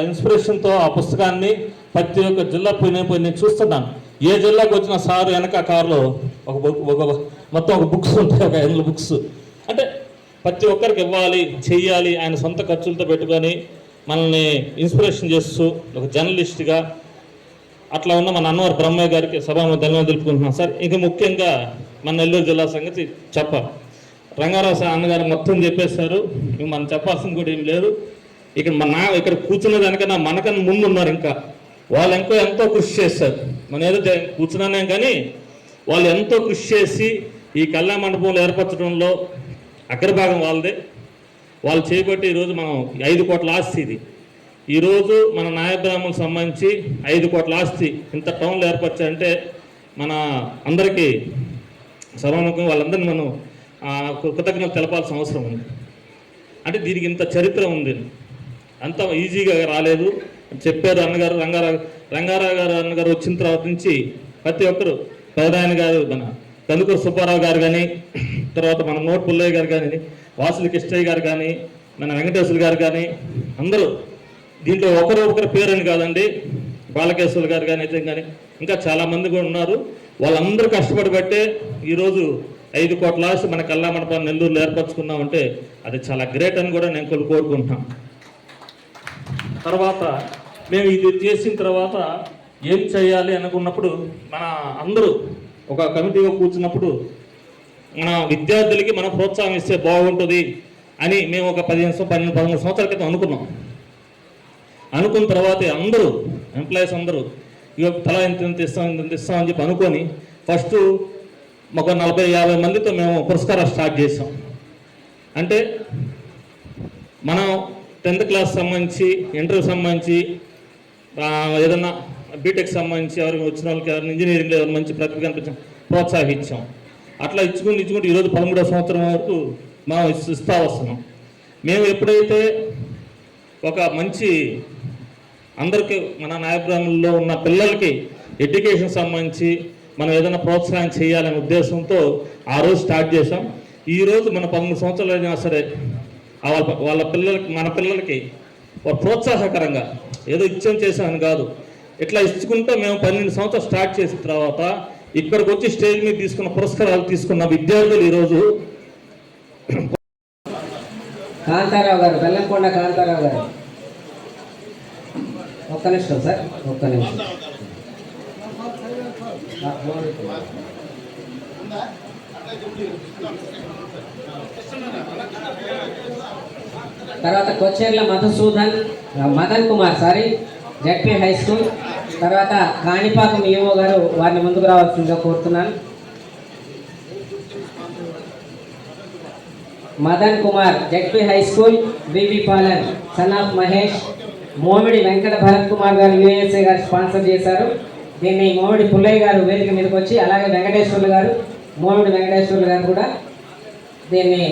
ఇన్స్పిరేషన్తో ఆ పుస్తకాన్ని ప్రతి ఒక్క జిల్లా పోయిన పోయి నేను చూస్తున్నాను. ఏ జిల్లాకు వచ్చిన సారు వెనక కారులో ఒక బుక్ ఒక మొత్తం ఒక బుక్స్ ఉంటాయి ఒక ఎనిమిది బుక్స్. అంటే ప్రతి ఒక్కరికి ఇవ్వాలి చెయ్యాలి ఆయన సొంత ఖర్చులతో పెట్టుకొని మనల్ని ఇన్స్పిరేషన్ చేస్తూ ఒక జర్నలిస్ట్గా అట్లా ఉన్న మన అన్నవారి బ్రహ్మయ్య గారికి సభను ధన్యవాదాలు తెలుపుకుంటున్నాం సార్ ఇంకా ముఖ్యంగా మన నెల్లూరు జిల్లా సంగతి చెప్పాలి. రంగారావు సార్ అన్నగారు మొత్తం చెప్పేశారు. మనం చెప్పాల్సింది కూడా ఏం లేదు. ఇక్కడ మన నా ఇక్కడ కూర్చున్న దానికన్నా మనకన్నా ముందు ఉన్నారు ఇంకా. వాళ్ళు ఎంతో ఎంతో కృషి చేస్తారు మనం ఏదో కూర్చున్నానే కూర్చున్నానేం కానీ వాళ్ళు ఎంతో కృషి చేసి ఈ కళ్యాణ మండపంలో ఏర్పరచడంలో అగ్రభాగం వాళ్ళదే. వాళ్ళు చేపట్టి ఈరోజు మనం ఐదు కోట్ల ఆస్తి ఇది. ఈరోజు మన నాయబ్రాహ్మణులకు సంబంధించి ఐదు కోట్ల ఆస్తి ఇంత టౌన్లో ఏర్పరచారంటే మన అందరికీ సర్వముఖం వాళ్ళందరినీ మనం కృతజ్ఞతలు తెలపాల్సిన అవసరం ఉంది. అంటే దీనికి ఇంత చరిత్ర ఉంది. అంత ఈజీగా రాలేదు. చెప్పారు అన్నగారు రంగారావు రంగారావు గారు అన్నగారు వచ్చిన తర్వాత నుంచి ప్రతి ఒక్కరు ప్రధాన గారు మన కందుకూరు సుబ్బారావు గారు కానీ తర్వాత మన నోట్ పుల్లయ్య గారు కానీ వాసులు కిష్టయ్య గారు కానీ మన వెంకటేశ్వర గారు కానీ అందరూ దీంట్లో ఒకరు ఒకరు పేరని కాదండి. బాలకేశ్వర గారు కానీ అయితే కానీ ఇంకా చాలామంది కూడా ఉన్నారు. వాళ్ళందరూ కష్టపడి బట్టే ఈరోజు ఐదు కోట్ల ఆస్తి మన కల్లా మండపాన్ని నెల్లూరులో ఏర్పరచుకున్నామంటే అది చాలా గ్రేట్ అని కూడా నేను కోరుకుంటున్నాను. తర్వాత మేము ఇది చేసిన తర్వాత ఏం చేయాలి అనుకున్నప్పుడు మన అందరూ ఒక కమిటీగా కూర్చున్నప్పుడు మన విద్యార్థులకి మనం ప్రోత్సాహం ఇస్తే బాగుంటుంది అని మేము ఒక పదిహేను నిమిషం పన్నెండు పదమూడు సంవత్సరాల క్రితం అనుకున్నాం. అనుకున్న తర్వాత అందరూ ఎంప్లాయీస్ అందరూ ఇక తల ఇంత ఇంత ఇస్తాం ఇంత ఇస్తాం అని చెప్పి అనుకొని ఫస్ట్ ఒక నలభై యాభై మందితో మేము పురస్కారాలు స్టార్ట్ చేసాం అంటే మనం టెన్త్ క్లాస్ సంబంధించి ఇంటర్ సంబంధించి ఏదన్నా బీటెక్ సంబంధించి ఎవరికి వచ్చిన వాళ్ళకి ఎవరిని ఇంజనీరింగ్లో ఎవరు మంచి ప్రతిభ కనిపించాం ప్రోత్సహించాం. అట్లా ఇచ్చుకుని ఇచ్చుకుంటూ ఈరోజు పదమూడవ సంవత్సరం వరకు మనం ఇస్తా వస్తున్నాం. మేము ఎప్పుడైతే ఒక మంచి అందరికీ మన న్యాయబ్రాహ్మణుల్లో ఉన్న పిల్లలకి ఎడ్యుకేషన్ సంబంధించి మనం ఏదైనా ప్రోత్సాహం చేయాలనే ఉద్దేశంతో ఆ రోజు స్టార్ట్ చేసాం ఈరోజు మన పదమూడు సంవత్సరాలు అయినా సరే వాళ్ళ వాళ్ళ పిల్లలకి మన పిల్లలకి ఒక ప్రోత్సాహకరంగా ఏదో ఇచ్చాం చేసామని కాదు. ఇట్లా ఇచ్చుకుంటూ మేము పన్నెండు సంవత్సరాలు స్టార్ట్ చేసిన తర్వాత ఇక్కడికి వచ్చి స్టేజ్ మీద తీసుకున్న పురస్కారాలు తీసుకున్న విద్యార్థులు ఈరోజు కాంతారావు గారు బెల్లంకొండ కాంతారావు గారు. ఒక్క నిమిషం సార్ ఒక్క నిమిషం. తర్వాత Kocherla Madhusudan Madan Kumar sorry ZP high school. తర్వాత కాణిపాకం ఈఓ గారు వారిని ముందుకు రావాల్సిందిగా కోరుతున్నాను. Madan Kumar ZP high school BB Palan son of Mahesh. Momidi Venkata Bharat Kumar గారు యుఎస్ఏ గారు స్పాన్సర్ చేశారు. దీన్ని మోమిడి పుల్లయ్య గారు వేదిక మీదకి వచ్చి అలాగే వెంకటేశ్వర్లు గారు మోమిడి వెంకటేశ్వర్లు గారు కూడా దీన్ని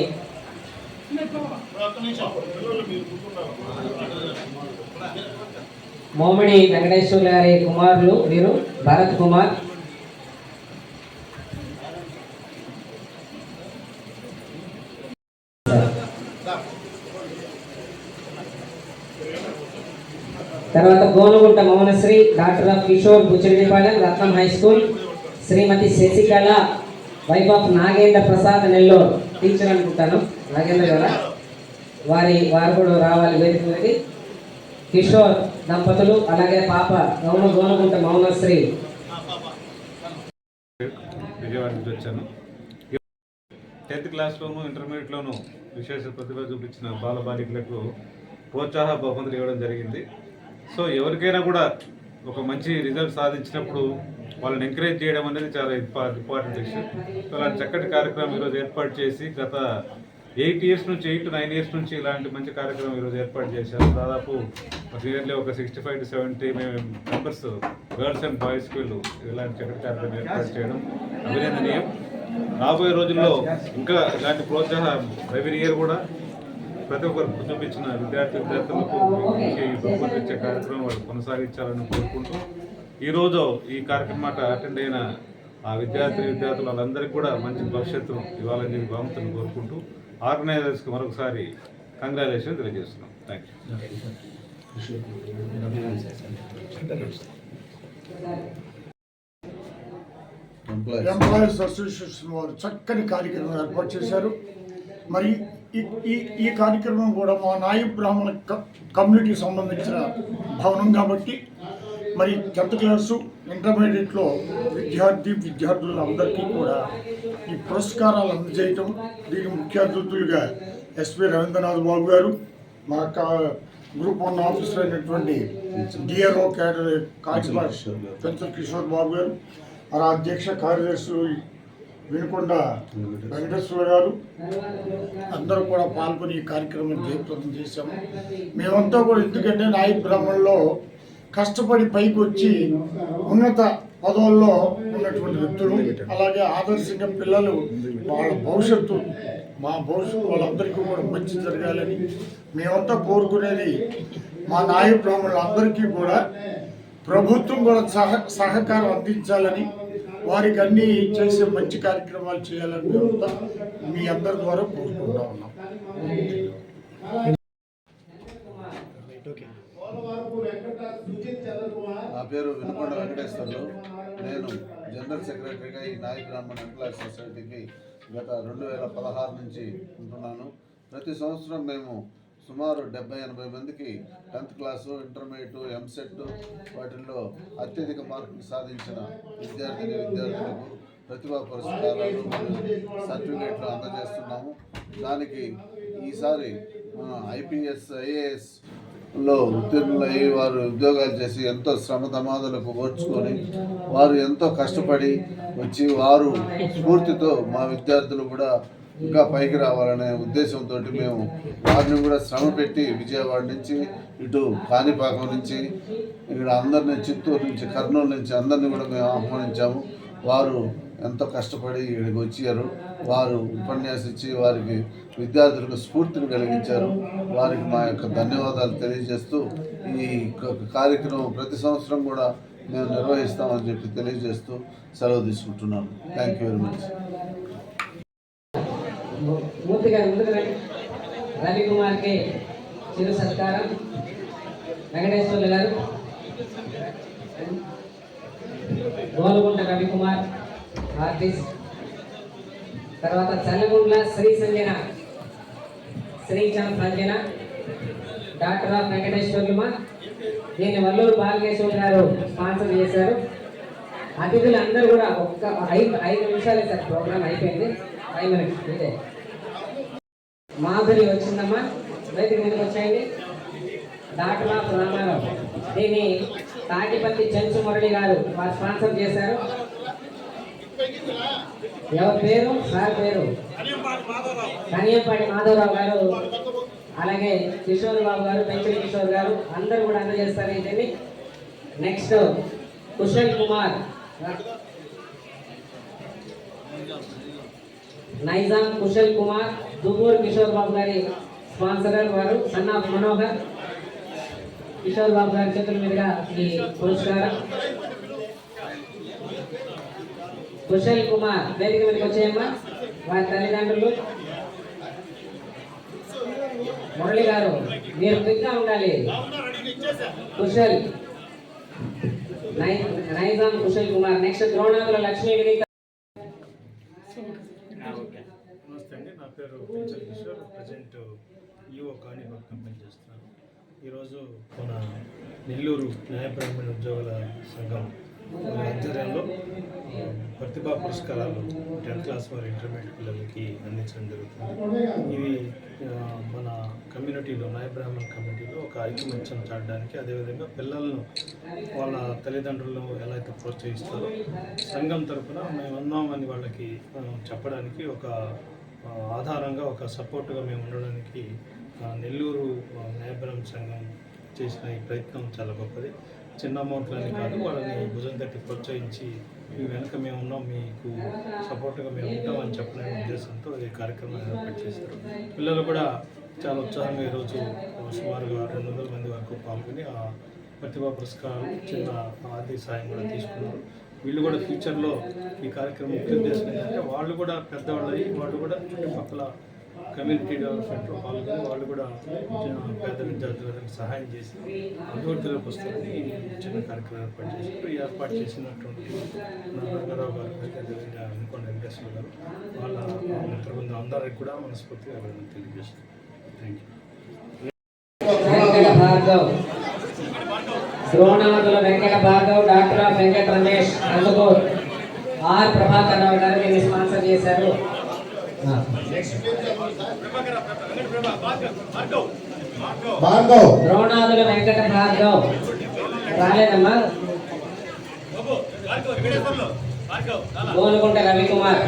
మోమిడి వెంకటేశ్వర్లు గారి కుమారులు వీరు భరత్ కుమార్. తర్వాత Gonugunta Mounasri daughter of Kishore Buchireddypalem Ratnam high school Srimathi Sasikala wife of Nagendra Prasad Nellore. Teacher అనుకుంటాను. నాగేంద్ర గారా? వారి వారు కూడా రావాలి వేదిక మీదకి. కిషోర్ దంపతులు అలాగే పాప గౌను గోనుగుంట మౌనశ్రీ. విజయవాడ నుంచి వచ్చాను. టెన్త్ క్లాస్లోను ఇంటర్మీడియట్లోను విశేష ప్రతిభ చూపించిన బాల బాలికలకు ప్రోత్సాహ బహుమతులు ఇవ్వడం జరిగింది. సో ఎవరికైనా కూడా ఒక మంచి రిజల్ట్ సాధించినప్పుడు వాళ్ళని ఎంకరేజ్ చేయడం అనేది చాలా ఇంపార్టెంట్ విషయం. అలాంటి చక్కటి కార్యక్రమం ఈరోజు ఏర్పాటు చేసి గత ఎయిట్ ఇయర్స్ నుంచి ఎయిట్ నైన్ ఇయర్స్ నుంచి ఇలాంటి మంచి కార్యక్రమం ఈరోజు ఏర్పాటు చేశారు. దాదాపు నియర్లీ ఒక sixty five to seventy members girls and boys వీళ్ళు ఇలాంటి చక్కటి కార్యక్రమం ఏర్పాటు చేయడం అభినందనీయం. రాబోయే రోజుల్లో ఇంకా ఇలాంటి ప్రోత్సాహం ఎవ్రీ ఇయర్ కూడా ప్రతి ఒక్కరు చూపించిన విద్యార్థి విద్యార్థులకు ఈ బహుమతి ఇచ్చే కార్యక్రమం వాళ్ళు కొనసాగించాలని కోరుకుంటూ ఈరోజు ఈ కార్యక్రమానికి అటెండ్ అయిన ఆ విద్యార్థి విద్యార్థులు వాళ్ళందరికీ కూడా మంచి భవిష్యత్తు ఇవ్వాలని చెప్పి బాగుంటుంది కోరుకుంటూ ఆర్గనైజర్స్కి మరొకసారి కంగ్రాచులేషన్ తెలియజేస్తున్నాం. థ్యాంక్ యూ ఎంప్లాయీస్ అసోసియేషన్ వారు చక్కని కార్యక్రమం ఏర్పాటు చేశారు. మరి ఈ ఈ ఈ కార్యక్రమం కూడా మా నాయ బ్రాహ్మణ కమ్యూనిటీకి సంబంధించిన భవనం కాబట్టి మరి టెన్త్ క్లాసు ఇంటర్మీడియట్లో విద్యార్థి విద్యార్థులందరికీ కూడా ఈ పురస్కారాలు అందజేయటం దీని ముఖ్య అతిథులుగా ఎస్పి రవీంద్రనాథ్ బాబు గారు మా గ్రూప్ వన్ ఆఫీసర్ అయినటువంటి డిఆర్ఓ క్యాడర్ కాకినాడ పెంచర్ కిషోర్ బాబు గారు మన అధ్యక్ష కార్యదర్శి వినుకొండ వెంకటేశ్వర గారు అందరూ కూడా పాల్గొని ఈ కార్యక్రమం జయప్రదం చేశాము. మేమంతా కూడా ఎందుకంటే నాయ బ్రాహ్మణుల్లో కష్టపడి పైకి వచ్చి ఉన్నత పదవుల్లో ఉన్నటువంటి వ్యక్తులు అలాగే ఆదర్శంగా పిల్లలు వాళ్ళ భవిష్యత్తు మా భవిష్యత్తు వాళ్ళందరికీ కూడా మంచి జరగాలని మేమంతా కోరుకునేది మా నాయ బ్రాహ్మణులందరికీ కూడా ప్రభుత్వం కూడా సహ సహకారం అందించాలని వారికి అన్ని చేసే మంచి కార్యక్రమాలు చేయాలని మేమంతా మీ అందరి ద్వారా కోరుకుంటా ఉన్నాం. నా పేరు వినుకొండ వెంకటేశ్వర్లు. నేను జనరల్ సెక్రటరీగా ఈ నాయ బ్రాహ్మణ ఎంప్లాయీ సొసైటీకి గత రెండు వేల పదహారు నుంచి ఉంటున్నాను. ప్రతి సంవత్సరం మేము సుమారు డెబ్బై ఎనభై మందికి టెన్త్ క్లాసు ఇంటర్మీడియట్ ఎంసెట్ వాటిల్లో అత్యధిక మార్కులు సాధించిన విద్యార్థిని విద్యార్థులకు ప్రతిభా పురస్కారాలు సర్టిఫికేట్లు అందజేస్తున్నాము. దానికి ఈసారి ఐపీఎస్ ఐఏఎస్ లో ఉత్తీర్ణులయ్యి వారు ఉద్యోగాలు చేసి ఎంతో శ్రమ దమాదులకు ఓర్చుకొని వారు ఎంతో కష్టపడి వచ్చి వారు స్ఫూర్తితో మా విద్యార్థులు కూడా ఇంకా పైకి రావాలనే ఉద్దేశంతో మేము వారిని కూడా శ్రమ పెట్టి విజయవాడ నుంచి ఇటు కాణిపాకం నుంచి ఇక్కడ అందరిని చిత్తూరు నుంచి కర్నూలు నుంచి అందరిని కూడా మేము ఆహ్వానించాము. వారు ఎంతో కష్టపడి ఇక్కడికి వచ్చారు. వారు ఉపన్యాసించి వారికి విద్యార్థులకు స్ఫూర్తిని కలిగించారు. వారికి మా యొక్క ధన్యవాదాలు తెలియజేస్తూ ఈ కార్యక్రమం ప్రతి సంవత్సరం కూడా మేము నిర్వహిస్తామని చెప్పి తెలియజేస్తూ సెలవు తీసుకుంటున్నాను. థ్యాంక్ యూ వెరీ మచ్ రవికుమార్కి చిరు సత్కారం. వెంకటేశ్వర్లు గారు. గోలగుంట రవికుమార్. ఆర్టిస్ట్ తర్వాత చల్లగుండ్ల శ్రీ సంజన. శ్రీచంద్ సంజన. డాక్టర్ ఆఫ్ వెంకటేశ్వర్లమ దీన్ని వల్లూరు బాలకేశ్వర్ గారు స్పాన్సర్ చేశారు. అతిథులు అందరూ కూడా ఒక్క ఐదు ఐదు నిమిషాలే సార్ ప్రోగ్రామ్ అయిపోయింది. ఫైవ్ మినిట్స్ ఇదే మాధురి వచ్చిందమ్మా. రైతు మీదకి వచ్చేయండి. Daughter of Ramarao. దీన్ని తాటిపత్తి చెంచు మురళి గారు వారు స్పాన్సర్ చేశారు. ఎవరి పేరు? సార్ పేరు? కనియంపాటి మాధవరావు. గారు. అలాగే కిషోర్ బాబు గారు పెంచడి కిషోర్ గారు అందరూ కూడా అందజేస్తారు దీన్ని నెక్స్ట్ కుశల్ కుమార్. నైజాం కుశల్ కుమార్ దుబూర్ కిషోర్ బాబు గారి స్పాన్సరర్ వారు సన్ ఆఫ్ మనోహర్. కిషోర్ బాబు గారి చేతుల మీదుగా ఈ పురస్కారం. కుశల్ కుమార్ వేదిక మీదకి వచ్చేయమ్మా. వారి తల్లిదండ్రులు. మురళి గారు మీరు క్విక్గా ఉండాలి. కుశల్. నై నైజాం కుశల్ కుమార్ నెక్స్ట్ ద్రోణాదుల లక్ష్మీ వినీత. నమస్తే అండి. నా పేరు Penchal Kishore. Present EO Kanipak company చేస్తున్నాను. ఈరోజు మన నెల్లూరు న్యాయ బ్రాహ్మణ ఉద్యోగుల సంఘం ఆధ్వర్యంలో ప్రతిభా పురస్కారాలు టెన్త్ క్లాస్ వారి ఇంటర్మీడియట్ పిల్లలకి అందించడం జరుగుతుంది. ఇవి మన కమ్యూనిటీలో న్యాయ బ్రాహ్మణ కమ్యూనిటీలో ఒక ఐకమత్యం చాటడానికి అదేవిధంగా పిల్లలను వాళ్ళ తల్లిదండ్రులను ఎలా అయితే ప్రోత్సహిస్తారో సంఘం తరఫున మేము ఉన్నామని వాళ్ళకి చెప్పడానికి ఒక ఆధారంగా ఒక సపోర్ట్గా మేము ఉండడానికి నెల్లూరు ఆ, న్యాయబ్రహ్మ సంఘం చేసిన ఈ ప్రయత్నం చాలా గొప్పది. చిన్న అమౌంట్లని కాదు వాళ్ళని భుజం తట్టి ప్రోత్సహించి మీ వెనక మేము ఉన్నాం మీకు సపోర్ట్గా మేము ఉంటామని చెప్పిన ఉద్దేశంతో ఈ కార్యక్రమం ఏర్పాటు చేశారు పిల్లలు కూడా చాలా ఉత్సాహంగా ఈరోజు సుమారుగా రెండు వందల మంది వరకు పాల్గొని ఆ ప్రతిభా పురస్కారం చిన్న ఆర్థిక సాయం కూడా తీసుకున్నారు. వీళ్ళు కూడా ఫ్యూచర్లో ఈ కార్యక్రమం ముఖ్య ఉద్దేశం ఏంటంటే వాళ్ళు కూడా పెద్దవాళ్ళు అయ్యి వాళ్ళు కూడా చుట్టుపక్కల కమ్యూనిటీ డెవలప్మెంట్లో పాల్గొని వాళ్ళు కూడా పేద విద్యార్థులకు సహాయం చేసి అభివృద్ధిలో పుస్తకాన్ని చిన్న కార్యక్రమం ఏర్పాటు చేసి ఏర్పాటు చేసినటువంటి మన రంగారావు గారు అనుకోండి వెంకటేశ్వర గారు వాళ్ళ మిత్రబృందం అందరికి కూడా మనస్ఫూర్తిగా అభినందనలు తెలియజేస్తున్నాను thank you Dronadula Venkata Bhargav daughter of Venkata Ramesh అందుకో ఆర్ ప్రభాకర్ రావు గారు స్పాన్సర్ చేశారు. భార్గవ్ ద్రోణాదుల వెంకట భార్గవ్ రాలేదమ్మా గోనుకుంట రవికుమార్